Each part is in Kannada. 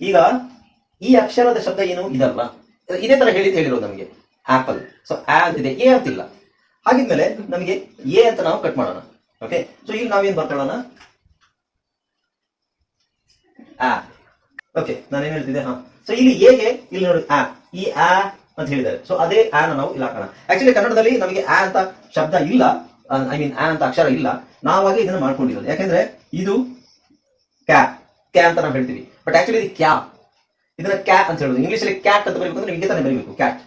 ಈಗ ಈ ಅಕ್ಷರದ ಶಬ್ದ ಏನು? ಇದಲ್ಲ. ಇದೇ ತರ ಹೇಳಿದ್ ಹೇಳಿರೋದು ನಮಗೆ. ಆಪಲ್. ಸೊ ಆ ಅಂತಿದೆ. ಎ ಅಂತಿಲ್ಲ. ಹಾಗಿದ್ಮೇಲೆ ನಮಗೆ ಎ ಅಂತ ನಾವು ಕಟ್ ಮಾಡೋಣ. ಓಕೆ ಸೊ ಇಲ್ಲಿ ನಾವೇನ್ ಬರ್ಕೊಳ್ಳೋಣ ಆ. ಓಕೆ ನಾನೇನ್ ಹೇಳ್ತಿದ್ದೆ? ಹಾ. ಸೊ ಇಲ್ಲಿ ಎಗೆ ಇಲ್ಲಿ ನೋಡಿ. ಆ. ಈ ಆ ಅಂತ ಹೇಳಿದ್ದಾರೆ. ಸೊ ಅದೇ ಆ ನಾವು ಇಲ್ಲಿ ಹಾಕೋಣ. ಆಕ್ಚುಲಿ ಕನ್ನಡದಲ್ಲಿ ನಮಗೆ ಆ ಅಂತ ಶಬ್ದ ಇಲ್ಲ. ಐ ಮೀನ್ ಆ ಅಂತ ಅಕ್ಷರ ಇಲ್ಲ. ನಾವಾಗಿ ಇದನ್ನ ಮಾಡ್ಕೊಂಡಿರೋದು. ಯಾಕಂದ್ರೆ ಇದು ಕ್ಯಾ. ಕ್ಯಾ ಅಂತ ನಾವು ಹೇಳ್ತೀವಿ. ಬಟ್ ಆಕ್ಚುಲಿ ಇದು ಕ್ಯಾ ಇದನ್ನ ಕ್ಯಾ ಅಂತ ಹೇಳೋದು. ಇಂಗ್ಲಿಷ್ ಅಲ್ಲಿ ಕ್ಯಾಟ್ ಅಂತ ಬರೀಬೇಕು ಅಂದ್ರೆ ನಿಮಗೆ ತಾನೇ ಬರೀಬೇಕು ಕ್ಯಾಟ್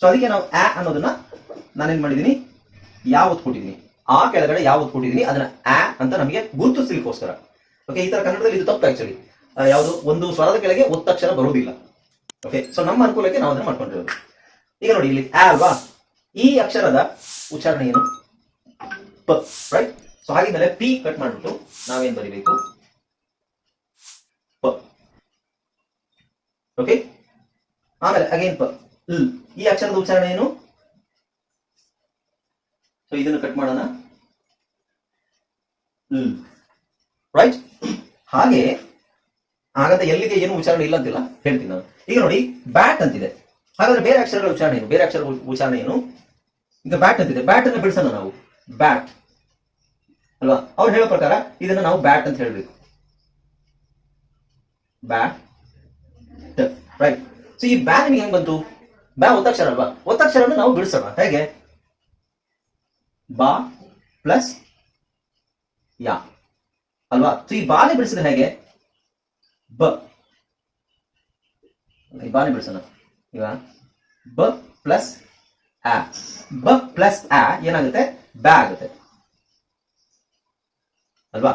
ಸೊ ಅದಕ್ಕೆ ನಾವು ಆ ಅನ್ನೋದನ್ನ ನಾನೇನ್ ಮಾಡಿದೀನಿ? ಯಾವ ಒತ್ತು ಕೊಟ್ಟಿದ್ದೀನಿ ಆ ಕೆಳಗಡೆ ಯಾವ ಕೊಟ್ಟಿದಿನಿ? ಕೊಟ್ಟಿದ್ದೀನಿ ಅದನ್ನ ಆ ಅಂತ ನಮಗೆ ಗುರುತಿಸ್ಲಿಕ್ಕೋಸ್ಕರ. ಓಕೆ ಈ ತರ ಕನ್ನಡದಲ್ಲಿ ಇದು ತಪ್ಪು ಆಕ್ಚುಲಿ ಯಾವುದು? ಒಂದು ಸ್ವರದ ಕೆಳಗೆ ಒತ್ತಕ್ಷರ ಬರುವುದಿಲ್ಲ. ಓಕೆ ಸೊ ನಮ್ಮ ಅನುಕೂಲಕ್ಕೆ ನಾವು ಅದನ್ನ ಮಾಡ್ಕೊಂಡಿರೋದು. ಈಗ ನೋಡಿ ಇಲ್ಲಿ ಆ ಅಲ್ವಾ ಈ ಅಕ್ಷರದ ಉಚ್ಚಾರಣೆ ಏನು ಪ ರೈಟ್ ಸೊ ಹಾಗಿದ್ಮೇಲೆ ಪಿ ಕಟ್ ಮಾಡಿಬಿಟ್ಟು ನಾವೇನ್ ಬರಿಬೇಕು? ಪ. ಓಕೆ ಆಮೇಲೆ ಅಗೇನ್ ಪ. ಲ್. ಈ ಅಕ್ಷರದ ಉಚ್ಚಾರಣೆ ಏನು? ಸೊ ಇದನ್ನು ಕಟ್ ಮಾಡೋಣ. ಲ್. ರೈಟ್ ಹಾಗೆ ಹಾಗಾದ್ರೆ ಎಲ್ಲಿಗೆ ಏನು ಉಚ್ಚಾರಣೆ ಇಲ್ಲ ಅಂತಿಲ್ಲ? ಹೇಳ್ತೀನಿ ನಾನು. ಈಗ ನೋಡಿ ಬ್ಯಾಟ್ ಅಂತಿದೆ. ಹಾಗಾದ್ರೆ ಬೇರೆ ಅಕ್ಷರಗಳ ಉಚ್ಚಾರಣೆ ಏನು? ಬೇರೆ ಅಕ್ಷರ ಉಚ್ಚಾರಣೆ ಏನು? ಈಗ ಬ್ಯಾಟ್ ಅಂತಿದೆ. ಬ್ಯಾಟ್ ಅನ್ನು ಬಿಡಿಸೋಣ ನಾವು. ಬ್ಯಾಟ್ ಅಲ್ವಾ? ಅವ್ರು ಹೇಳೋ ಪ್ರಕಾರ ಇದನ್ನ ನಾವು ಬ್ಯಾಟ್ ಅಂತ ಹೇಳ್ಬೇಕು. ಬ್ಯಾಟ್ ರೈಟ್ ಸೊ ಈ ಬ್ಯಾ ನಿಮಗೆ ಹೆಂಗ್ ಬಂತು? ಬ್ಯಾ ಒತ್ತಕ್ಷರ ಅಲ್ವಾ ಒತ್ತಕ್ಷರವನ್ನು ನಾವು ಬಿಡಿಸೋಣ. ಹೇಗೆ? ಬಾ ಪ್ಲಸ್ ಯಾ. ಅಲ್ವಾ? ಸೊ ಈ ಬಾನೆ ಬಿಡಿಸಿದ್ರೆ ಹೇಗೆ? ಬ. ಈ ಬಾನೆ ಬಿಡಿಸೋಣ. ಈಗ ಬ ಪ್ಲಸ್ ಆ. ಬ ಪ್ಲಸ್ ಆ ಏನಾಗುತ್ತೆ? ಬ್ಯಾ ಆಗುತ್ತೆ. ಅಲ್ವಾ?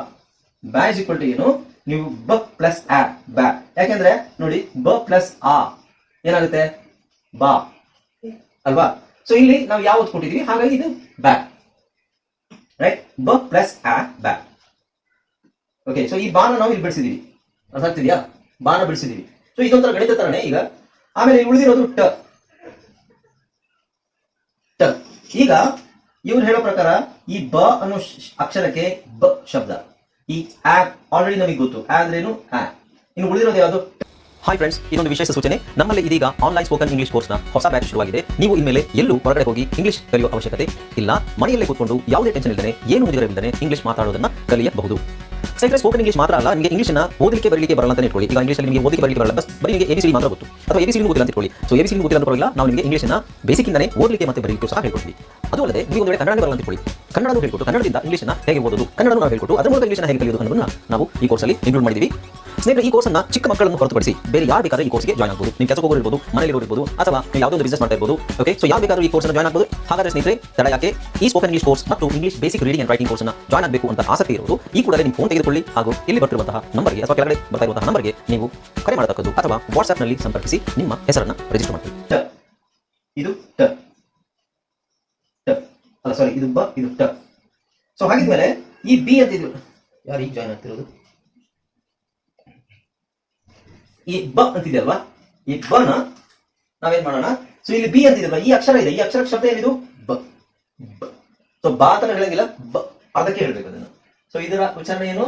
ಬ್ಯಾ ಇಸ್ ಈಕ್ವಲ್ ಟು ಏನು? ನೀವು ಬ ಪ್ಲಸ್ ಆ ಬ್ಯಾ ಯಾಕೆಂದ್ರೆ ನೋಡಿ ಬ ಪ್ಲಸ್ ಆ ಏನಾಗುತ್ತೆ? ಬಾ ಅಲ್ವಾ? ಸೊ ಇಲ್ಲಿ ನಾವು ಯಾವ್ದು ಕೊಟ್ಟಿದೀವಿ? ಹಾಗಾಗಿ ಇದು ಬ್ಯಾ ರೈಟ್ ಬ ಪ್ಲಸ್ ಆ ಬ್ಯಾ ಓಕೆ ಸೊ ಈ ಬಾನ ನಾವು ಇಲ್ಲಿ ಬಿಡಿಸಿದೀವಿ. ಅರ್ಥ ಆಗ್ತಿದ್ಯಾ? ಬಾನ ಬಿಡಿಸಿದೀವಿ. ಸೊ ಇದೊಂಥರ ಗಣಿತ ತರನೇ ಈಗ. ಆಮೇಲೆ ಉಳಿದಿರೋದು ಟ ಟ ಈಗ ಇವ್ರು ಹೇಳೋ ಪ್ರಕಾರ ಈ ಬ ಅನ್ನೋ ಅಕ್ಷರಕ್ಕೆ ಬ ಶಬ್ದ. ಈ ಆಪ್ ಆಲ್ರೆಡಿ ನಮಗೆ ಗೊತ್ತು. ಆದ್ರೇನು? ಇನ್ನು ಉಳಿದಿರೋದು ಯಾವುದು? ಹಾಯ್ ಫ್ರೆಂಡ್ಸ್ ಇದೊಂದು ವಿಶೇಷ ಸೂಚನೆ. ನಮ್ಮಲ್ಲಿ ಇದೀಗ ಆನ್ಲೈನ್ ಸ್ಪೋಕನ್ ಇಂಗ್ಲಿಷ್ ಕೋರ್ಸ್ನ ಹೊಸ ಬ್ಯಾಚ್ ಶುರುವಾಗಿದೆ. ನೀವು ಇನ್ಮೇಲೆ ಎಲ್ಲೂ ಹೊರಗಡೆ ಹೋಗಿ ಇಂಗ್ಲಿಷ್ ಕಲಿಯುವ ಅವಶ್ಯಕತೆ ಇಲ್ಲ. ಮನೆಯಲ್ಲೇ ಕೂತ್ಕೊಂಡು ಯಾವುದೇ ಟೆನ್ಷನ್ ಇಲ್ಲದೆ ಏನು ಮುಗಿದಿರವಿಲ್ಲದೆ ಇಂಗ್ಲಿಷ್ ಮಾತಾಡೋದನ್ನ ಕಲಿಯಬಹುದು. ಸ್ನೇಹಿತರೆ ಸ್ಪೋಕನ್ ಇಂಗ್ಲಿಷ್ ಮಾತ್ರ ಅಲ್ಲ, ನಿಮಗೆ ಇಂಗ್ಲಿಷ್ನ ಓದಲಿಕ್ಕೆ ಬರಲಿಕ್ಕೆ ಬರಲ್ಲ ಅಂತ ಇಟ್ಕೊಳ್ಳಿ. ಈಗ ಇಂಗ್ಲಿಷಲ್ಲಿ ನಿಮಗೆ ಓದಲಿಕ್ಕೆ ಬರಲಿಕ್ಕೆ ಬರಲ್ಲ ಬಸ್ ಬರೀ ನಿಮಗೆ ಎಬಿಸಿ ಮಾತ್ರ ಗೊತ್ತು. ಅಥವಾ ಎಬಿಸಿ ಗೊತ್ತಿಲ್ಲ ಅಂತ ಇಟ್ಕೊಳ್ಳಿ. ಸೊ ಎಬಿಸಿ ಗೊತ್ತಿಲ್ಲ ಅಂತ ಪರವಾಗಿಲ್ಲ ನಾವು ನಿಮಗೆ ಇಂಗ್ಲೀಷ್ನ ಬೇಸಿಕ್ ಇಂದನೇ ಓದಲಿಕ್ಕೆ ಮತ್ತೆ ಬರಲಿಕ್ಕೆ ಸಹ ಹೇಳ್ಕೊಡ್ತೀವಿ. ಅದು ಅಲ್ಲದೆ ನೀವು ಒಂದು ಕನ್ನಡ ಬರಲ್ಲ ಅಂತ ಇಟ್ಕೊಳ್ಳಿ. ಕನ್ನಡ ಹೇಳ್ಕೊಟ್ಟು, ಕನ್ನಡದಿಂದ ಇಂಗ್ಲಿಷ್ನ ಹೇಗೆ ಓದೋದು ಕನ್ನಡ ನಾವು ಹೇಳ್ಕೊಟ್ಟು, ಅದರ ಮೂಲಕ ಇಂಗ್ಲಿಷ್ನ ಹೇಗೆ ಕಲಿಯೋದು ಅನ್ನೋದನ್ನ ನಾವು ಈ ಕೋರ್ಸಲ್ಲಿ ಇನ್ಕ್ಲೂಡ್ ಮಾಡಿದೀವಿ. ಸ್ನೇಹಿತರೆ, ಈ ಕೋರ್ಸ್ನ ಚಿಕ್ಕ ಮಕ್ಕಳನ್ನು ಹೊರತುಪಡಿಸಿ ಬೇರೆ ಯಾರು ಬೇಕಾದ್ರೆ ಈ ಕೋರ್ಸ್ಗೆ ಜಾಯ್ನ್ ಆಗ್ಬೋದು. ನಿಮ್ಮ ಕೆಲಸ ಹೋಗಿರ್ಬೋದು ಮನೆಯಲ್ಲಿ ಇರ್ಬೋದು, ಅಥವಾ ಯಾವುದೋ ಒಂದು ಬಿಸ್ನೆಸ್ ಮಾಡ್ತಾ ಇರ್ಬೋದು ಓಕೆ ಸೊ ಯಾರು ಬೇಕಾದ್ರೂ ಈ ಕೋರ್ಸ್ನ ಜಾಯ್ನ್ ಆಗ್ಬೋದು. ಹಾಗಾದ್ರೆ ಸ್ನೇಹಿತರೆ, ತಡ ಯಾಕೆ? ಈ ಸ್ಪೋಕನ್ ಇಂಗ್ಲಿಷ್ ಕೋರ್ಸ್ ಮತ್ತು English basic reading and writing ಕೋರ್ಸ್ನ ಜಾಯ್ನ್ ಆಗಬೇಕು ಅಂತ ಆಸಕ್ತಿ ಇರೋದು ಈ ಕೂಡ ನಿಮ್ಮ ಫೋನ್ ತೆಗೆದುಕೊಳ್ಳಿ. ಹಾಗೂ ಇಲ್ಲಿ ಬರ್ತಿರುವಂತಹ ನಂಬರ್ಗೆ ಅಥವಾ ಕೆಳಗಡೆ ಬರ್ತಾ ಇರುವಂತಹ ನಂಬರ್ಗೆ ನೀವು ಕರೆ ಮಾಡತಕ್ಕದ್ದು ಅಥವಾ ವಾಟ್ಸ್ಆಪ್ನಲ್ಲಿ ಸಂಪರ್ಕಿಸಿ ನಿಮ್ಮ ಹೆಸರನ್ನು ರಿಜಿಸ್ಟರ್ ಮಾಡಿ ಇದು ಟ. ಅಲ್ಲ ಸಾರಿ ಇದು ಬ, ಇದು ಟ. ಸೊ ಹಾಗಿದ್ಮೇಲೆ ಈ ಬಿ ಅಂತ ಇದು, ಯಾರು ಈಗ ಜಾಯ್ನ್ ಆಗ್ತಿರೋದು? ಈ ಬ ಅಂತಿದೆಯಲ್ವಾ ಈ ಬನ ನಾವೇನ್ ಮಾಡೋಣ? ಸೊ ಇಲ್ಲಿ ಬಿ ಅಂತಿದೆಯಲ್ವಾ ಈ ಅಕ್ಷರ ಇದೆ. ಈ ಅಕ್ಷರ ಶಬ್ದ ಏನಿದು? ಬ. ಸೊ ಬಾ ಹೇಳಂಗಿಲ್ಲ. ಬ. ಅದಕ್ಕೆ ಹೇಳ್ಬೇಕು ಅದನ್ನು. ಸೊ ಇದರ ಉಚ್ಚಾರಣೆ ಏನು?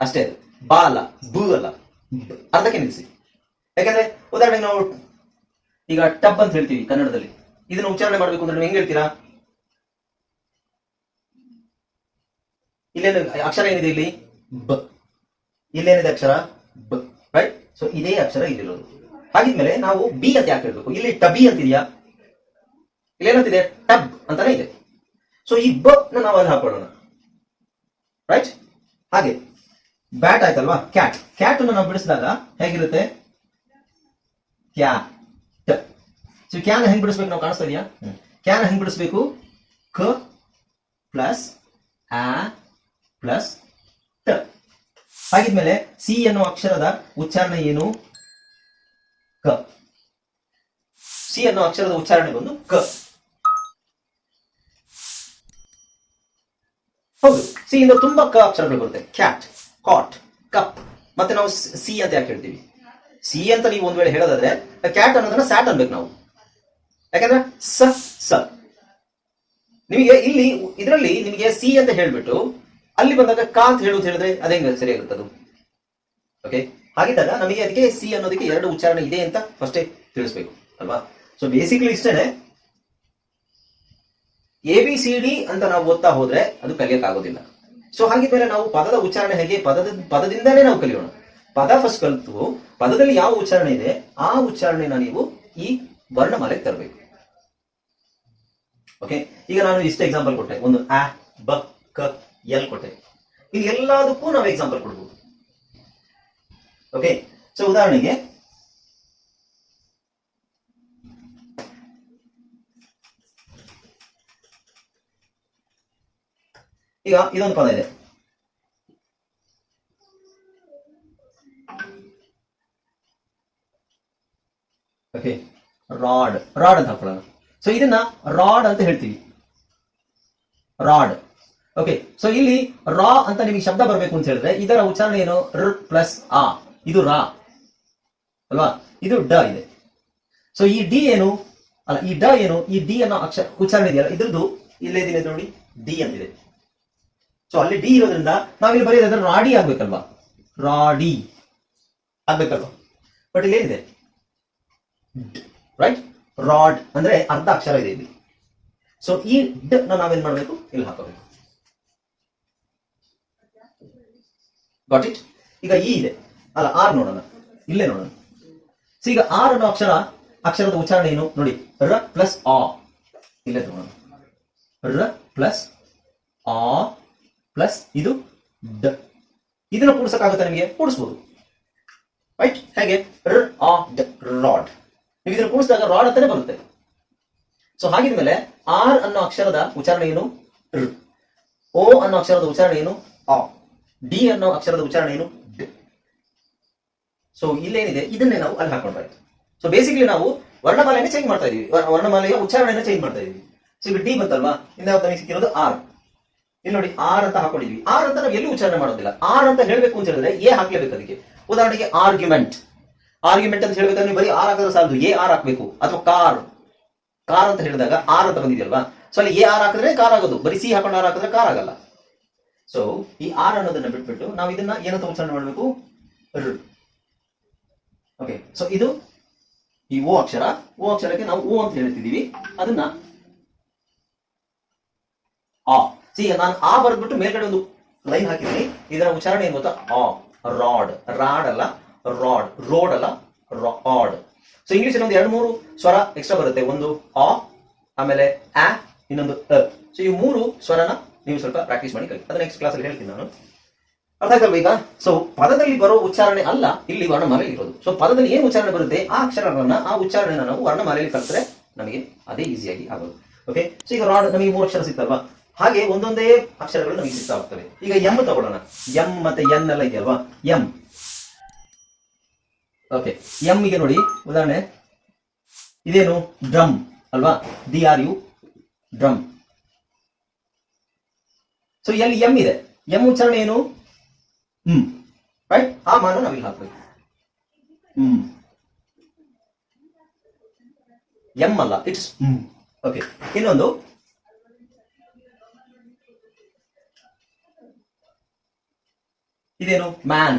ಅಷ್ಟೇ ಬಾಲ ಬಾ ಅಲ್ಲ ಬು ಅಲ್ಲ. ಬ. ಅರ್ಧಕ್ಕೆ ನಿಲ್ಲಿಸಿ. ಯಾಕಂದ್ರೆ ಉದಾಹರಣೆಗೆ ನಾವು ಈಗ ಟಬ್ ಅಂತ ಹೇಳ್ತೀವಿ ಕನ್ನಡದಲ್ಲಿ. ಇದನ್ನ ಉಚ್ಚಾರಣೆ ಮಾಡಬೇಕು ಅಂದ್ರೆ ನೀವು ಹೆಂಗ್ ಹೇಳ್ತೀರಾ? ಇಲ್ಲೇನು ಅಕ್ಷರ ಏನಿದೆ ಇಲ್ಲಿ? ಬ. ಇಲ್ಲೇನಿದೆ ಅಕ್ಷರ? ಬ. ರೈಟ್ ಸೊ ಇದೇ ಅಕ್ಷರ ಇಲ್ಲಿರೋದು. ಹಾಗಿದ್ಮೇಲೆ ನಾವು ಬಿ ಅಂತ ಯಾಕೆ ಹೇಳ್ಬೇಕು? ಇಲ್ಲಿ ಟಬಿ ಅಂತಿದೆಯಾ? ಇಲ್ಲೇನಂತಿದೆ? ಟಬ್ ಅಂತಾನೆ ಇದೆ. ಸೊ ಈ ಬ ನಾವು ಅಲ್ಲಿ ಹಾಕೊಳ್ಳೋಣ. ರೈಟ್ ಹಾಗೆ. ಬ್ಯಾಟ್ ಆಯ್ತಲ್ವಾ? ಕ್ಯಾಟ್ ಕ್ಯಾಟ್ ಅನ್ನು ನಾವು ಬಿಡಿಸಿದಾಗ ಹೇಗಿರುತ್ತೆ? ಕ್ಯಾಟ್ ಸೊ ಕ್ಯಾನ್ ಹೆಂಗ್ ಬಿಡಿಸ್ಬೇಕು ನಾವು ಕಾಣಿಸ್ತಾ ಇದೆಯಾ? ಕ್ಯಾನ್ ಹೆಂಗ್ ಬಿಡಿಸ್ಬೇಕು? ಕ ಪ್ಲಸ್ ಆ ಪ್ಲಸ್ ಟ ಹಾಗಿದ್ಮೇಲೆ ಸಿ ಅನ್ನೋ ಅಕ್ಷರದ ಉಚ್ಚಾರಣೆ ಏನು? ಕ ಸಿ ಅನ್ನೋ ಅಕ್ಷರದ ಉಚ್ಚಾರಣೆ ಬಂದು ಕ ಹೌದು. ಸಿ ಇಂದ ತುಂಬಾ ಕ ಅಕ್ಷರಗಳು ಬರುತ್ತೆ. Cat cot, cup. ಮತ್ತೆ ನಾವು ಸಿ ಅಂತ ಯಾಕೆ ಹೇಳ್ತೀವಿ? ಸಿ ಅಂತ ನೀವು ಒಂದ್ ವೇಳೆ ಹೇಳೋದಾದ್ರೆ ಕ್ಯಾಟ್ ಅನ್ನೋದನ್ನ ಸ್ಯಾಟ್ ಅನ್ಬೇಕು ನಾವು. ಯಾಕಂದ್ರೆ ಸ ಸ. ನಿಮಗೆ ಇಲ್ಲಿ, ಇದರಲ್ಲಿ ನಿಮಗೆ ಸಿ ಅಂತ ಹೇಳ್ಬಿಟ್ಟು, ಅಲ್ಲಿ ಬಂದಾಗ ಕಾ ಅಂತ ಹೇಳುದು ಹೇಳಿದ್ರೆ ಅದೇ ಇರುತ್ತೆ ಅದು? ಓಕೆ ಹಾಗಿದ್ದಾಗ ನಮಗೆ ಅದಕ್ಕೆ ಸಿ ಅನ್ನೋದಕ್ಕೆ ಎರಡು ಉಚ್ಚಾರಣೆ ಇದೆ ಅಂತ ಫಸ್ಟೇ ತಿಳಿಸ್ಬೇಕು. ಅಲ್ವಾ? ಸೊ ಬೇಸಿಕಲಿ ಇಷ್ಟೇನೆ. ಎ ಬಿ ಸಿ ಡಿ ಅಂತ ನಾವು ಓದ್ತಾ ಹೋದ್ರೆ ಅದು ಕಲಿಯಕ್ಕಾಗೋದಿಲ್ಲ. ಸೊ ಹಾಗಿದ್ಮೇಲೆ ನಾವು ಪದದ ಉಚ್ಚಾರಣೆ ಹೇಗೆ, ಪದದ, ಪದದಿಂದಲೇ ನಾವು ಕಲಿಯೋಣ. ಪದ ಫಸ್ಟ್ ಕಲಿತು, ಪದದಲ್ಲಿ ಯಾವ ಉಚ್ಚಾರಣೆ ಇದೆ, ಆ ಉಚ್ಚಾರಣೆನ ನೀವು ಈ ವರ್ಣಮಾಲೆಗೆ ತರಬೇಕು. ಓಕೆ ಈಗ ನಾನು ಇಷ್ಟು ಎಕ್ಸಾಂಪಲ್ ಕೊಟ್ಟೆ. ಒಂದು ಆ ಬ, ಕ, ಎಲ್ ಕೊಟ್ಟೆ. ಇಲ್ಲಿ ಎಲ್ಲದಕ್ಕೂ ನಾವು ಎಕ್ಸಾಂಪಲ್ ಕೊಡ್ಬೋದು. ಓಕೆ ಸೊ ಉದಾಹರಣೆಗೆ ಈಗ ಇದೊಂದು ಪದ ಇದೆ ಓಕೆ ರಾಡ್ ರಾಡ್ ಅಂತ ಹಾಕೊಳ್ಳೋಣ ಸೊ ಇದನ್ನ ರಾಡ್ ಅಂತ ಹೇಳ್ತೀವಿ. ರಾಡ್ ಓಕೆ ಸೊ ಇಲ್ಲಿ ರಾ ಅಂತ ನಿಮಗೆ ಶಬ್ದ ಬರಬೇಕು ಅಂತ ಹೇಳಿದ್ರೆ, ಇದರ ಉಚ್ಚಾರಣೆ ಏನು? ರ್ ಪ್ಲಸ್ ಆ. ಇದು ರಾ ಅಲ್ವಾ? ಇದು ಡ ಇದೆ. ಸೊ ಈ ಡಿ ಏನು? ಅಲ್ಲ, ಈ ಡ ಏನು? ಈ ಡಿ ಅನ್ನೋ ಅಕ್ಷರ ಉಚ್ಚಾರಣೆ ಇದೆಯಲ್ಲ. ಇದ್ರದ್ದು ಇಲ್ಲೇ ನೋಡಿ. ಡಿ ಅಂತಿದೆ. ಸೊ ಅಲ್ಲಿ ಡಿ ಇರೋದ್ರಿಂದ ನಾವಿಲ್ಲಿ ಬರೆಯೋದಾದ್ರೆ ರಾಡಿ ಆಗ್ಬೇಕಲ್ವಾ? ರಾಡಿ ಆಗ್ಬೇಕಲ್ವಾ? ಬಟ್ ಇಲ್ಲಿ ಏನಿದೆ? ರೈಟ್ ರಾಡ್ ಅಂದ್ರೆ ಅರ್ಧ ಅಕ್ಷರ ಇದೆ ಇಲ್ಲಿ. ಸೊ ಈ ಡ್ ನಾವೇನ್ ಮಾಡ್ಬೇಕು? ಇಲ್ಲಿ ಹಾಕಬೇಕು. ಗಾಟ್ ಇಟ್ ಈಗ ಇ ಇದೆ. ಅಲ್ಲ ಆರ್ ನೋಡೋಣ. ಇಲ್ಲೇ ನೋಡೋಣ. ಸೊ ಈಗ ಆರ್ ಅನ್ನೋ ಅಕ್ಷರ, ಅಕ್ಷರದ ಉಚ್ಚಾರಣೆ ಏನು? ನೋಡಿ, ರ ಪ್ಲಸ್ ಆ. ಇಲ್ಲೇ ನೋಡೋಣ. ರ ಪ್ಲಸ್ ಆ ಪ್ಲಸ್ ಇದು ಡ ಇದನ್ನ ಕೂಡಿಸಕ್ಕಾಗುತ್ತೆ ನಿಮಗೆ, ಕೂಡಿಸ್ಬೋದು. ರೈಟ್ ಹೇಗೆ? ರಾಡ್. ನೀವು ಇದನ್ನ ಕೂಡಿಸಿದಾಗ ರಾಡ್ ಅಂತಾನೆ ಬರುತ್ತೆ. ಸೊ ಹಾಗಿದ್ಮೇಲೆ ಆರ್ ಅನ್ನೋ ಅಕ್ಷರದ ಉಚ್ಚಾರಣೆ ಏನು? ಓ ಅನ್ನೋ ಅಕ್ಷರದ ಉಚ್ಚಾರಣೆ ಏನು? ಆ. ಡಿ ಅನ್ನೋ ಅಕ್ಷರದ ಉಚ್ಚಾರಣೆ ಏನು? ಸೊ ಇಲ್ಲೇನಿದೆ? ಇದನ್ನೇ ನಾವು ಅಲ್ಲಿ ಹಾಕೊಂಡ್ಬಾರ್ದು ಸೊ ಬೇಸಿಕಲಿ ನಾವು ವರ್ಣಮಾಲೆಯನ್ನು ಚೇಂಜ್ ಮಾಡ್ತಾ ಇದೀವಿ. ವರ್- ವರ್ಣಮಾಲೆಯ ಉಚ್ಚಾರಣೆಯನ್ನು ಚೇಂಜ್ ಮಾಡ್ತಾ ಇದೀವಿ. ಸೊ ಈಗ ಡಿ ಬಂತಲ್ವಾ? ಇಂದ ನಮಗೆ ಸಿಕ್ಕಿರೋದು? ಆರ್. ಇಲ್ಲಿ ನೋಡಿ ಆರ್ ಅಂತ ಹಾಕೊಂಡಿದ್ವಿ. ಆರ್ ಅಂತ ನಾವು ಎಲ್ಲೂ ಉಚ್ಚಾರಣೆ ಮಾಡೋದಿಲ್ಲ. ಆರ್ ಅಂತ ಹೇಳಬೇಕು ಅಂತ ಹೇಳಿದ್ರೆ ಎ ಹಾಕ್ಲೇಬೇಕು ಅದಕ್ಕೆ. ಉದಾಹರಣೆಗೆ ಆರ್ಗ್ಯುಮೆಂಟ್ ಆರ್ಗ್ಯುಮೆಂಟ್ ಅಂತ ಹೇಳ್ಬೇಕಾದ್ರೆ ನೀವು ಬರೀ ಆರ್ ಹಾಕಿದ್ರೆ ಸಾಲದು. ಎ ಆರ್ ಹಾಕ್ಬೇಕು ಅಥವಾ ಕಾರ್. ಕಾರ್ ಅಂತ ಹೇಳಿದಾಗ ಆರ್ ಅಂತ ಬಂದಿದೆಯಲ್ವಾ? ಸೊ ಅಲ್ಲಿ ಎ ಆರ್ ಹಾಕಿದ್ರೆ ಕಾರ್ ಆಗೋದು. ಬರೀ ಸಿ ಹಾಕೊಂಡು ಆರ್ ಹಾಕಿದ್ರೆ ಕಾರ್ ಆಗಲ್ಲ. ಸೊ ಈ ಆರ್ ಅನ್ನೋದನ್ನ ಬಿಟ್ಬಿಟ್ಟು ನಾವು ಇದನ್ನ ಏನಂತ ಉಚ್ಚಾರಣೆ ಮಾಡಬೇಕು? ಓಕೆ ಸೊ ಇದು ಈ ಓ ಅಕ್ಷರ. ಓ ಅಕ್ಷರಕ್ಕೆ ನಾವು ಓ ಅಂತ ಹೇಳ್ತಿದೀವಿ ಅದನ್ನ ಆ. ಸಿ ನಾನು ಆ ಬರೆದ್ಬಿಟ್ಟು ಮೇಲ್ಗಡೆ ಒಂದು ಲೈನ್ ಹಾಕಿದ್ದೀನಿ. ಇದರ ಉಚ್ಚಾರಣೆ ಏನು ಗೊತ್ತಾ? ಆ ರಾಡ್ ರಾಡ್ ಅಲ್ಲ ರಾಡ್ ರೋಡ್ ಅಲ್ಲ ರಾಡ್ ಸೊ ಇಂಗ್ಲಿಷ್ ಒಂದು ಎರಡು, ಮೂರು ಸ್ವರ ಎಕ್ಸ್ಟ್ರಾ ಬರುತ್ತೆ. ಒಂದು ಆ, ಆಮೇಲೆ ಆ, ಇನ್ನೊಂದು ಅ. ಸೊ ಈ ಮೂರು ಸ್ವರನ ನೀವು ಸ್ವಲ್ಪ ಪ್ರಾಕ್ಟೀಸ್ ಮಾಡಿ ಕಲಿ ಅದು ನೆಕ್ಸ್ಟ್ ಕ್ಲಾಸಲ್ಲಿ ಹೇಳ್ತೀನಿ ನಾನು. ಅರ್ಥ ಆಯ್ತಲ್ವ ಈಗ ಸೊ ಪದದಲ್ಲಿ ಬರೋ ಉಚ್ಚಾರಣೆ ಅಲ್ಲ, ಇಲ್ಲಿ ವರ್ಣಮಾಲೆಯಲ್ಲಿ ಇರೋದು. ಸೊ ಪದದಲ್ಲಿ ಏನು ಉಚ್ಚಾರಣೆ ಬರುತ್ತೆ? ಆ ಅಕ್ಷರಗಳನ್ನ, ಆ ಉಚ್ಚಾರಣೆನ ನಾವು ವರ್ಣಮಾಲೆಯಲ್ಲಿ ಕಲಿತ್ರೆ ನಮಗೆ ಅದೇ ಈಸಿಯಾಗಿ ಆಗೋದು. ಓಕೆ ಸೊ ಈಗ ರಾಡ್ ನಮಗೆ ಮೂರು ಅಕ್ಷರ ಸಿಗ್ತಲ್ವಾ? ಹಾಗೆ ಒಂದೊಂದೇ ಅಕ್ಷರಗಳು ನಮಗೆ ಸಿಗ್ತಾ ಹೋಗ್ತವೆ. ಈಗ ಎಂ ತಗೊಳ್ಳೋಣ. ಎಂ ಮತ್ತೆ ಎನ್ ಎಲ್ಲ ಇದೆಯಲ್ವಾ? ಎಂ ಓಕೆ ಎಂ ಗೆ ನೋಡಿ, ಉದಾಹರಣೆ. ಇದೇನು? ಡ್ರಮ್ ಅಲ್ವಾ? D R U drum. So ಎಲ್ಲಿ ಎಂ ಇದೆ. ಎಂ ಉಚ್ಚಾರಣೆ ಏನು? ಹ್ಮ್. ರೈಟ್ ಆ ಮಾನ ನಾವಿಲ್ಲಿ ಹಾಕ್ಬೇಕು. ಹ್ಮ್. ಎಂ ಅಲ್ಲ, ಇಟ್ಸ್ ಹ್ಮ್. ಓಕೆ ಇನ್ನೊಂದು. ಇದೇನು? Man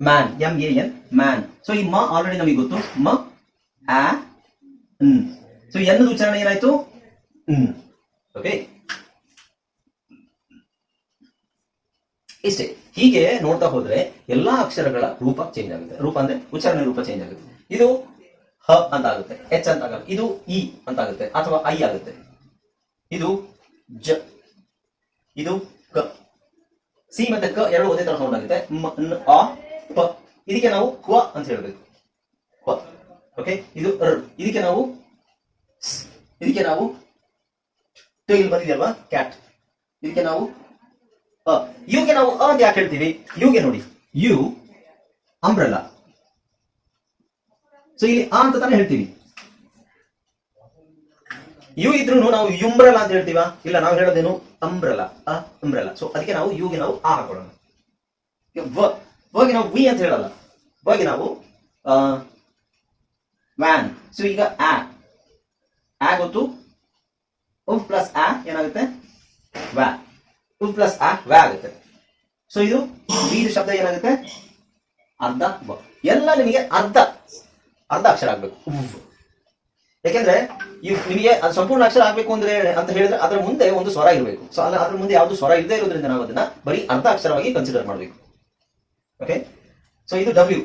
man M A N man so ಈ ಮ ಆಲ್ರೆಡಿ ನಮಗೆ ಗೊತ್ತು. ಮ, ಆ ಹ್ಮ್ ಸೊ ಎನ್ನದ ಉಚ್ಚಾರಣೆ ಏನಾಯ್ತು? ಓಕೆ ಇಷ್ಟೇ. ಹೀಗೆ ನೋಡ್ತಾ ಹೋದ್ರೆ ಎಲ್ಲಾ ಅಕ್ಷರಗಳ ರೂಪ ಚೇಂಜ್ ಆಗುತ್ತೆ. ರೂಪ ಅಂದ್ರೆ ಉಚ್ಚಾರಣೆ ರೂಪ ಚೇಂಜ್ ಆಗುತ್ತೆ. ಇದು ಹ ಅಂತ ಆಗುತ್ತೆ ಎಚ್ ಅಂತ ಆಗುತ್ತೆ ಇದು ಇ ಅಂತ ಆಗುತ್ತೆ ಅಥವಾ ಐ ಆಗುತ್ತೆ. ಇದು ಜ. ಇದು ಕ ಸಿ ಮತ್ತೆ ಕ ಎರಡು ಒಂದೇ ತರ ಸೌಂಡ್ ಆಗುತ್ತೆ. ಇದಕ್ಕೆ ನಾವು ಕ್ವ ಅಂತ ಹೇಳಬೇಕು. ಕ್ವ ಓಕೆ ಇದು ಇದಕ್ಕೆ ನಾವು ಇದಕ್ಕೆ ನಾವು ಟ ಇಲ್ಲಿ ಬಂದಿದೆಯಲ್ವಾ? ಕ್ಯಾಟ್ ಇದಕ್ಕೆ ನಾವು ಅ. ಯುಗೆ ನಾವು ಅ ಅಂತ ಯಾಕೆ ಹೇಳ್ತೀವಿ? ಯುಗೆ ನೋಡಿ. You, umbrella. ಸೊ ಇಲ್ಲಿ ಆ ಅಂತ ತಾನೇ ಹೇಳ್ತೀವಿ. ಯು ಇದ್ರು ನಾವು ಯುಂಬ್ರಲ ಅಂತ ಹೇಳ್ತೀವ? ಇಲ್ಲ, ನಾವು ಹೇಳೋದೇನು ಅಂಬ್ರಲ. ಅ, ಅಂಬ್ರಲ. ಸೊ ಅದಕ್ಕೆ ನಾವು ಯುಗೆ ನಾವು ಆ ಹಾಕೊಳ್ಳೋಣ ವಾಗಿ ನಾವು ವಿ ಅಂತ ಹೇಳಲ್ಲ. ವಾಗಿ ನಾವು ವ್ಯಾನ್. ಸೊ ಈಗ ಆ. ಆ ಗೊತ್ತು? ಉಫ್ ಪ್ಲಸ್ ಆ ಏನಾಗುತ್ತೆ? ವ್ಯಾ. ಉಫ್ ಪ್ಲಸ್ ಆ ವ್ಯಾ ಆಗುತ್ತೆ. ಸೊ ಇದು ವಿ ಶಬ್ದ ಏನಾಗುತ್ತೆ? ಅರ್ಧ ಎಲ್ಲ ನಿಮಗೆ ಅರ್ಧ ಅರ್ಧ ಅಕ್ಷರ ಆಗ್ಬೇಕು. ಯಾಕೆಂದ್ರೆ ಈ ನಿಮಗೆ ಅದು ಸಂಪೂರ್ಣ ಅಕ್ಷರ ಆಗ್ಬೇಕು ಅಂದ್ರೆ ಅಂತ ಹೇಳಿದ್ರೆ ಅದರ ಮುಂದೆ ಒಂದು ಸ್ವರ ಇರಬೇಕು. ಸೊ ಅಲ್ಲ, ಅದ್ರ ಮುಂದೆ ಯಾವುದು ಸ್ವರ ಇಲ್ಲದೆ ಇರೋದ್ರಿಂದ ನಾವು ಅದನ್ನ ಬರೀ ಅರ್ಧ ಅಕ್ಷರವಾಗಿ ಕನ್ಸಿಡರ್ ಮಾಡಬೇಕು. ಓಕೆ ಸೊ ಇದು ಡಬ್ಲ್ಯೂ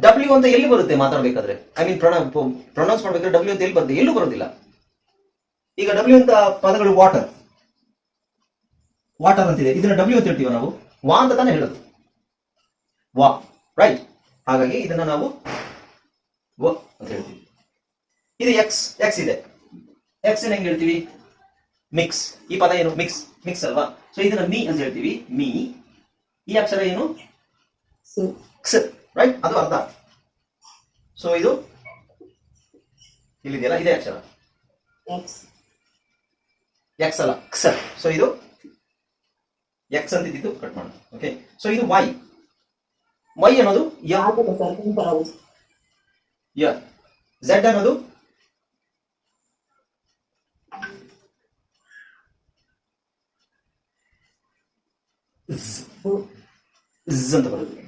ಡಬ್ಲ್ಯೂ ಅಂತ ಎಲ್ಲಿ ಬರುತ್ತೆ ಮಾತಾಡ್ಬೇಕಾದ್ರೆ? ಐ ಮೀನ್ ಪ್ರೊನೌನ್ಸ್ ಮಾಡ್ಬೇಕಾದ್ರೆ ಡಬ್ಲ್ಯೂ ಅಂತ ಎಲ್ಲಿ ಬರುತ್ತೆ? ಎಲ್ಲೂ ಬರೋದಿಲ್ಲ. ಈಗ ಡಬ್ಲ್ಯೂ ಅಂತ ಪದಗಳು ವಾಟರ್ ವಾಟರ್ ಅಂತಿದೆ. ಇದನ್ನ ಡಬ್ಲ್ಯೂ ಅಂತ ಹೇಳ್ತೀವಿ ನಾವು? ವಾ ಅಂತ ತಾನೇ ಹೇಳೋದು. ವಾ. ರೈಟ್ ಹಾಗಾಗಿ ಇದನ್ನ ನಾವು ವ ಅಂತ ಹೇಳ್ತೀವಿ. ಇದು ಎಕ್ಸ್ ಎಕ್ಸ್ ಇದೆ. ಎಕ್ಸ್ ಹೆಂಗ್ ಹೇಳ್ತೀವಿ? ಮಿಕ್ಸ್ ಈ ಪದ ಏನು? Mix mix so? ಸೊ ಇದನ್ನ ಮೀ ಅಂತ ಹೇಳ್ತೀವಿ. ಮೀ ಈ ಅಕ್ಷರ ಏನು? ಕ್ಸ್ ರೈಟ್ ಅದು ಅರ್ಧ. ಸೊ ಇದು ಇಲ್ಲಿದೆಯಲ್ಲ? ಇದೇ ಅಕ್ಷರ. ಎಕ್ಸ್ ಅಲ್ಲ. ಕ್ಸ್ ಸೊ ಇದು ಎಕ್ಸ್ ಅಂತ ಇದ್ದಿದ್ದು ಕಟ್ ಮಾಡೋಣ. ಓಕೆ ಸೊ ಇದು ವೈ ವೈ ಅನ್ನೋದು ಝೆಡ್ ಅನ್ನೋದು ಝ್ ಅಂತ ಬರುತ್ತೆ.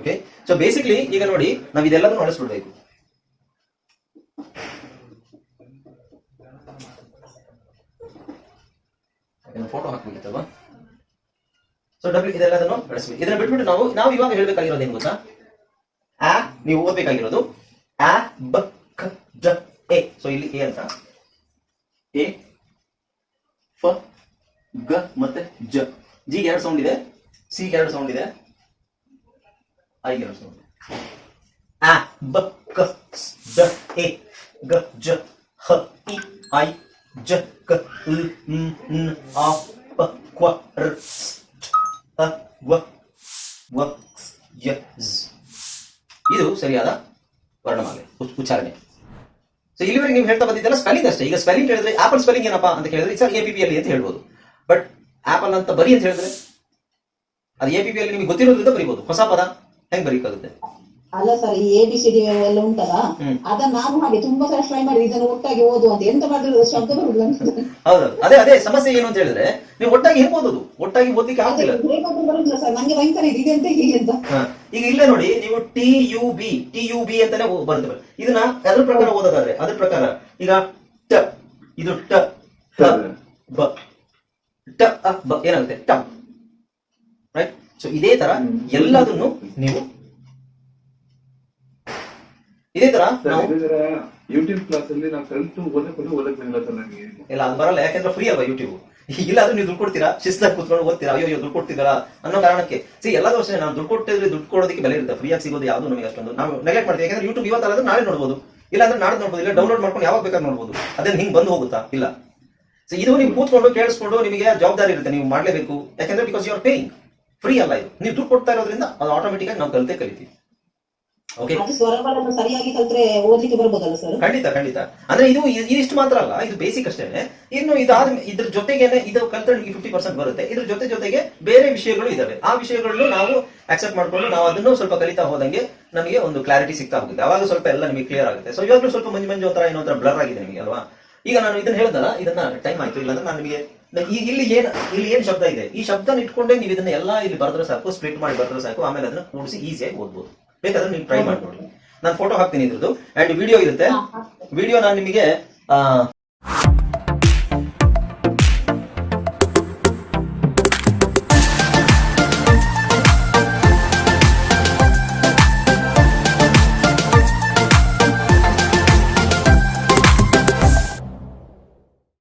ಓಕೆ ಸೊ ಬೇಸಿಕ್ಲಿ ಈಗ ನೋಡಿ, ನಾವು ಇದೆಲ್ಲದನ್ನು ಅಳಿಸ್ಬಿಡ್ಬೇಕು. ಫೋಟೋ ಹಾಕ್ಬೇಕಿತ್ತಲ್ವಾ? ಸೊ ಡಬ್ಲ್ಯೂ ಇದೆಲ್ಲದನ್ನು ಬಳಸಬೇಕು ಇದನ್ನ ಬಿಟ್ಬಿಟ್ಟು ನಾವು ನಾವು ಇವಾಗ ಹೇಳ್ಬೇಕಾಗಿರೋದು ಏನು ಗೊತ್ತಾ? ಆ, ನೀವು ಓದ್ಬೇಕಾಗಿರೋದು, ಆ, ಬ, ಕ ಎ. ಸೊ ಇಲ್ಲಿ ಎ ಅಂತ. ಎ, ಫ ಗ ಮತ್ತೆ ಜ. ಜಿ ಎರಡು ಸೌಂಡ್ ಇದೆ, ಸಿ ಎರಡು ಸೌಂಡ್ ಇದೆ, ಐ ಎರಡು ಸೌಂಡ್ ಆ, ಬ, ಕ ದ ಎ ಗ, ಜ, ಹ, ಇ, ಐ, ಜ, ಕ, ಲ್ ಮ್ ನ್, ಆ, ಪ ಕ್ವ ರ್ ಹ, ವ ವ ಯ, ಝ್. ಇದು ಸರಿಯಾದ ವರ್ಣಮಾಲೆ, ಉಚ್- ಉಚ್ಚಾರಣೆ. ಸೊ ಇಲ್ಲಿವರೆಗೆ ನೀವು ಹೇಳ್ತಾ ಬಂದಿದ್ದೆಲ್ಲ ಸ್ಪೆಲ್ಲಿಂಗ್ ಅಷ್ಟೇ. ಈಗ ಸ್ಪೆಲ್ಲಿಂಗ್ ಹೇಳಿದ್ರೆ ಆಪಲ್ ಸ್ಪೆಲ್ಲಿಂಗ್ ಏನಪ್ಪಾ ಅಂತ ಕೇಳಿದ್ರೆ ಸರ್ ಎ ಪಿ ಪಿ ಅಲ್ಲಿ ಅಂತ ಹೇಳ್ಬೋದು. ಬಟ್ ಆಪಲ್ ಅಂತ ಬರಿ ಅಂತ ಹೇಳಿದ್ರೆ ಅದು ಎ ಪಿ ಪಿ ಅಲ್ಲಿ ನಿಮ್ಗೆ ಗೊತ್ತಿರೋದ್ರಿಂದ ಬರಿಬಹುದು ಹೊಸ ಪದ ಹೆಂಗ್ ಬರೀಕಾಗುತ್ತೆ? ಅಲ್ಲ ಸರ್ ಈ ಎ ಬಿ ಸಿ ಡಿ ಎಲ್ಲ ಉಂಟಲ್ಲ? ಹ್ಮ್. ಅದನ್ನ ನಾನು ಹಾಗೆ ತುಂಬಾ ಸಲ ಟ್ರೈ ಮಾಡಿ ಇದನ್ನು ಒಟ್ಟಾಗಿ ಓದು ಅಂತ. ಎಂತ ಮಾಡಿದ್ರು ಶಬ್ದ ಬರುದಿಲ್ಲ ಹೌದು. ಅದೇ ಅದೇ ಸಮಸ್ಯೆ ಏನು ಅಂತ ಹೇಳಿದ್ರೆ ನೀವು ಒಟ್ಟಾಗಿ ಹೆಂಗ್ ಓದೋದು ಒಟ್ಟಾಗಿ ಓದ್ಲಿಕ್ಕೆ ಆಗ್ತಿಲ್ಲ. ಬರುದಿಲ್ಲ ಸರ್ ನಂಗೆ ಭಯಂಕರ ಇದೆ. ಅಂತ ಹೀಗೆ ಅಂತ? ಈಗ ಇಲ್ಲೇ ನೋಡಿ ನೀವು T U B T U B ಅಂತಾನೆ ಬರ್ತದೆ ಬರುತ್ತೆ ಇದನ್ನ ಅದ್ರ ಪ್ರಕಾರ ಓದೋದಾದ್ರೆ ಅದ್ರ ಪ್ರಕಾರ ಈಗ ಟ ಇದು ಟ. ಬ. ಟ ಅ, ಬ ಏನಾಗುತ್ತೆ ಟ. ರೈಟ್ ಸೊ ಇದೇ ತರ ಎಲ್ಲದನ್ನು ನೀವು. ಇದೇ ತರ ನಾವು ಯೂಟ್ಯೂಬ್ ಕ್ಲಾಸ್ ಅಲ್ಲಿ ನಾವು ಕಲಿತು ಓದಕ್ಕೆ ಸರ್ ನನಗೆ. ಇಲ್ಲ ಅದು ಬರಲ್ಲ. ಯಾಕಂದ್ರೆ ಫ್ರೀ ಅಲ್ವಾ ಯೂಟ್ಯೂಬ್ ಅದು ನೀವು ದುಡ್ಡು ಕೊಡ್ತೀರಾ? ಶಿಸ್ತಾಗಿ ಕುತ್ಕೊಂಡು ಓದ್ತೀರಾ? ಅಯ್ಯೋ ದುಡ್ಡು ಕೊಡ್ತಿದ್ದೀರಾ ಅನ್ನೋ ಕಾರಣಕ್ಕೆ. ಸಿ ಎಲ್ಲದೂ ಅಷ್ಟೇ ನಾವು ದುಡ್ಡು ಕೊಟ್ಟಿದ್ರೆ ದುಡ್ಡು ಕೊಡೋದಕ್ಕೆ ಬೆಲೆ ಇರುತ್ತೆ. ಫ್ರೀಯಾಗಿ ಆಗಿ ಸಿಗೋದು ಯಾವುದು ನಮಗೆ ಅಷ್ಟೊಂದು. ನಾವು ನೆಗ್ಲೆಕ್ಟ್ ಮಾಡ್ತೀವಿ. ಯಾಕಂದ್ರೆ ಯೂಟ್ಯೂಬ್ ಇವತ್ತಲ್ಲ ನಾಳೆ ನೋಡ್ಬೋದು. ಇಲ್ಲ ಅಂದ್ರೆ ನಾಳೆ ನೋಡ್ಬೋದು. ಇಲ್ಲ ಡೌನ್ಲೋಡ್ ಮಾಡ್ಕೊಂಡು ಯಾವಾಗ ಬೇಕಾದ್ರೆ ನೋಡ್ಬೋದು. ಅದೇ ಹಿಂಗೆ ಬಂದು ಹೋಗುತ್ತಾ? ಇಲ್ಲ. ಇದು ನೀವು ಕೂತ್ಕೊಂಡು ಕೇಳಿಸ್ಕೊಂಡು ನಿಮಗೆ ಜವಾಬ್ದಾರಿ ಇರುತ್ತೆ ನೀವು ಮಾಡಲೇಬೇಕು. ಯಾಕಂದ್ರೆ because you are paying free ಅಲ್ಲ ಇದು. ನೀವು ದುಡ್ಡು ಕೊಡ್ತಾ ಇರೋದ್ರಿಂದ ಅದು ಆಟೋಮೆಟಿಕ್ ಆಗಿ ನಾವು ಕಲಿತೇ ಕಲಿತೀವಿ. ಖಂಡಿತ ಖಂಡಿತ. ಅಂದ್ರೆ ಇದು ಇಷ್ಟು ಮಾತ್ರ ಅಲ್ಲ ಇದು ಬೇಸಿಕ್ ಅಷ್ಟೇ. ಇನ್ನು ಇದಾದ ಇದ್ರ ಜೊತೆಗೆ ಇದು ಕಲ್ತ್ರೆ ನಿಮಗೆ ಫಿಫ್ಟಿ ಪರ್ಸೆಂಟ್ ಬರುತ್ತೆ. ಇದ್ರ ಜೊತೆ ಜೊತೆಗೆ ಬೇರೆ ವಿಷಯಗಳು ಇದಾವೆ. ಆ ವಿಷಯಗಳನ್ನು ನಾವು ಅಕ್ಸೆಪ್ಟ್ ಮಾಡ್ಕೊಂಡು ನಾವು ಅದನ್ನು ಸ್ವಲ್ಪ ಕಲಿತಾ ಹೋದಂಗೆ ನಮಗೆ ಒಂದು ಕ್ಲಾರಿಟಿ ಸಿಗ್ತಾ ಹೋಗುತ್ತೆ. ಅವಾಗ ಸ್ವಲ್ಪ ಎಲ್ಲ ನಿಮಗೆ ಕ್ಲಿಯರ್ ಆಗುತ್ತೆ. ಸೊ ಇವಾಗಲೂ ಸ್ವಲ್ಪ ಮಂಜು ಮಂಜು ಒಂಥರ ಏನೋ ಒಂಥರ ಬ್ಲರ್ ಆಗಿದೆ ನಿಮಗೆ ಅಲ್ವಾ? ಈಗ ನಾನು ಇದನ್ನ ಹೇಳ್ದಲ್ಲ ಇದನ್ನ ಟೈಮ್ ಆಯ್ತು ಇಲ್ಲಾಂದ್ರೆ ನಾನು ನಿಮಗೆ ಈಗ ಇಲ್ಲಿ ಏನ್ ಇಲ್ಲಿ ಏನ್ ಶಬ್ದ ಇದೆ? ಈ ಶಬ್ದ ಇಟ್ಕೊಂಡೇ ನೀವು ಇದನ್ನ ಎಲ್ಲಾ ಇಲ್ಲಿ ಬರೆದ್ರೆ ಸಾಕು ಸ್ಪ್ಲಿಟ್ ಮಾಡಿ ಬರೆದ್ರೆ ಸಾಕು ಆಮೇಲೆ ಅದನ್ನ ಕೂಡಿಸಿ ಈಸಿಯಾಗಿ ಓದ್ಬೋದು. ಬೇಕಾದ್ರೆ ನೀವು ಟ್ರೈ ಮಾಡಿ ನೋಡಿ ನಾನು ಫೋಟೋ ಹಾಕ್ತೀನಿ ಇದ್ರದ್ದು ಅಂಡ್ ವಿಡಿಯೋ ಇರುತ್ತೆ. ವಿಡಿಯೋ ನಾನು ನಿಮಗೆ